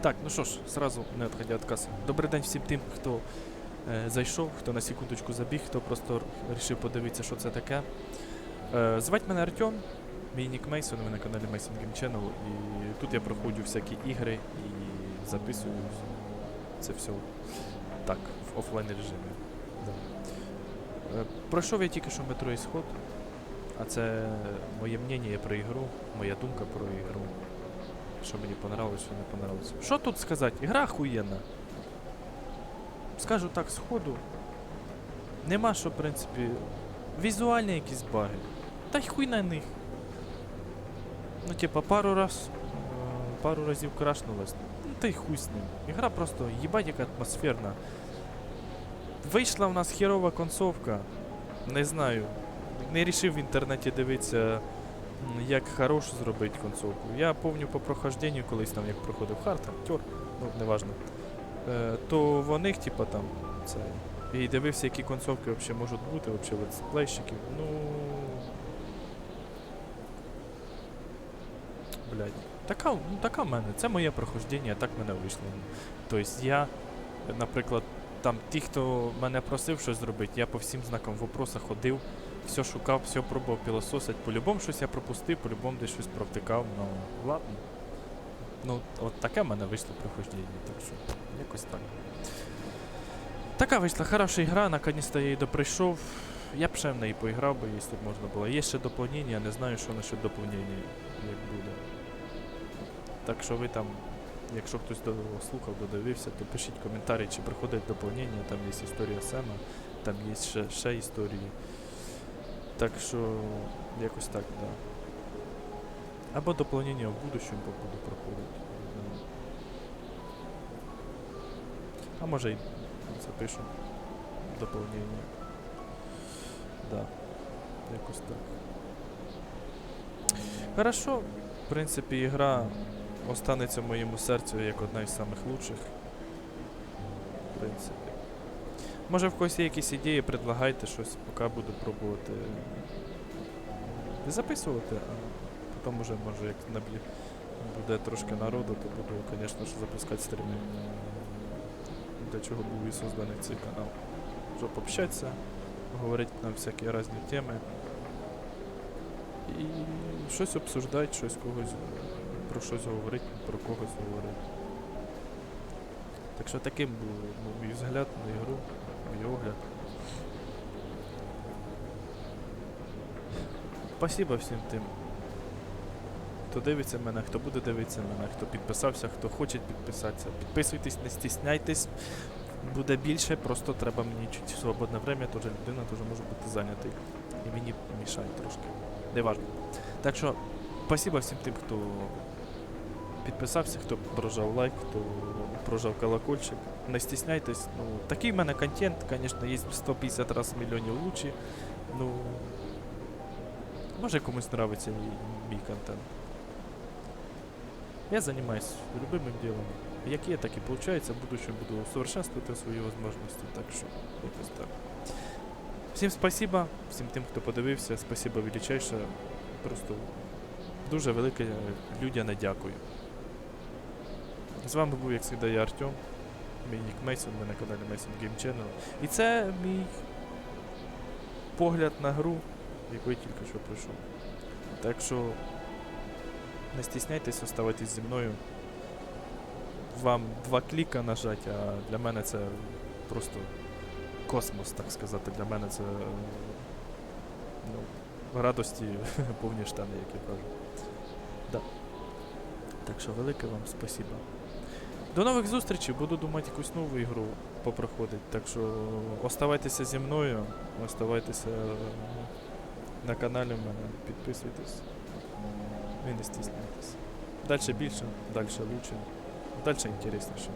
Так, ну що ж, сразу не відходя від каси. Добрий день всім тим, хто е, зайшов, хто на секундочку забіг, хто просто вирішив подивитися, що це таке. Е, звать мене Артем, мій нік Мейсон, ви на каналі Mason Game Channel, і тут я проходжу всякі ігри і записую це все так, в офлайн режимі. Да. Е, пройшов я тільки що метро Ісход, а це моє мнення про ігру, моя думка про ігру. Що мені понравилось, що не понравилось. Що тут сказати? Ігра охуєнна. Скажу так, сходу. Нема що, в принципі. Візуальні якісь баги. Та й хуй на них. Ну, типа, пару раз. е, Пару разів крашнулась. Ну та й хуй з ним. Ігра просто їбать яка атмосферна. Вийшла в нас херова концовка. Не знаю. Не рішив в інтернеті дивитися, як хорошу зробити концовку. Я пам'ятаю по прохожденню, колись там як проходив хард, актер, ну неважно. Е, то в них, типа там, це. І дивився, які концовки взагалі можуть бути, взагалі летсплейщиків. Ну. Блядь. Така, ну, така в мене. Це моє прохождення, так мене вийшло. Тобто я, наприклад, там ті, хто мене просив щось зробити, я по всім знакам вопроса ходив, все шукав, все пробував пілососити. По-любому щось я пропустив, по-любому десь щось провтикав, ну ладно. Ну, от таке в мене вийшло прохождення, так що якось так. Така вийшла хороша гра, наконець-то я її доприйшов. Я б ще в неї поіграв би, якщо б можна було. Є ще доповнення, я не знаю, що насчет доповнення як буде. Так що ви там, якщо хтось слухав, додивився, то пишіть коментарі, чи приходить доповнення, там є історія Сема, там є ще, ще історії. Так що якось так, да. Або доповнення в будущем буду проходити. А може й запишу доповнення. Да. Якось так. Хорошо. В принципі, ігра останеться в моєму серцю як одна із самих лучших. В принципі. Може в когось є якісь ідеї, предлагайте щось, поки буду пробувати не записувати, а потім уже, може, як наб'є буде трошки народу, то буду, звісно запускати стріми. Для чого був і созданий цей канал. Щоб общатися, говорити на всякі різні теми. І щось обсуждати, щось когось про щось говорити, про когось говорити. Так що таким був ну, мій взгляд на ігру, мій огляд. Спасибо всім тим, хто дивиться мене, хто буде дивитися мене, хто підписався, хто хоче підписатися. Підписуйтесь, не стісняйтесь. Буде більше, просто треба мені чуть свободне время, теж людина теж може бути зайнятий. І мені мішає трошки. Не важно. Так що, спасибо всім тим, хто підписався, хто прожав лайк, хто прожав колокольчик. Не стісняйтесь. Ну, такий в мене контент, звісно, є 150 разів мільйонів лучші. Ну. Може комусь нравиться мій, контент. Я займаюся любимим ділом. Як є, так і виходить. В будущем буду усовершенствувати свої можливості, так що якось так. Всім спасибо, всім тим, хто подивився, спасибо величайше. Просто дуже велике людяне дякую. З вами був, як завжди, я Артем. Мій нік Мейсон, ви на каналі Mason Game Channel. І це мій погляд на гру, яку я тільки що пройшов. Так що не стісняйтесь, оставайтесь зі мною. Вам два кліка нажати, а для мене це просто космос, так сказати. Для мене це ну, радості повні штани, як я кажу. Да. Так що велике вам спасибо. До нових зустрічей, буду думати якусь нову ігру попроходити. Так що оставайтеся зі мною, оставайтеся на каналі в мене, підписуйтесь. І не стісняйтесь. Дальше більше, дальше лучше, дальше інтересніше.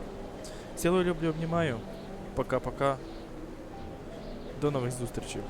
Цілую люблю, обнімаю. Пока-пока. До нових зустрічей.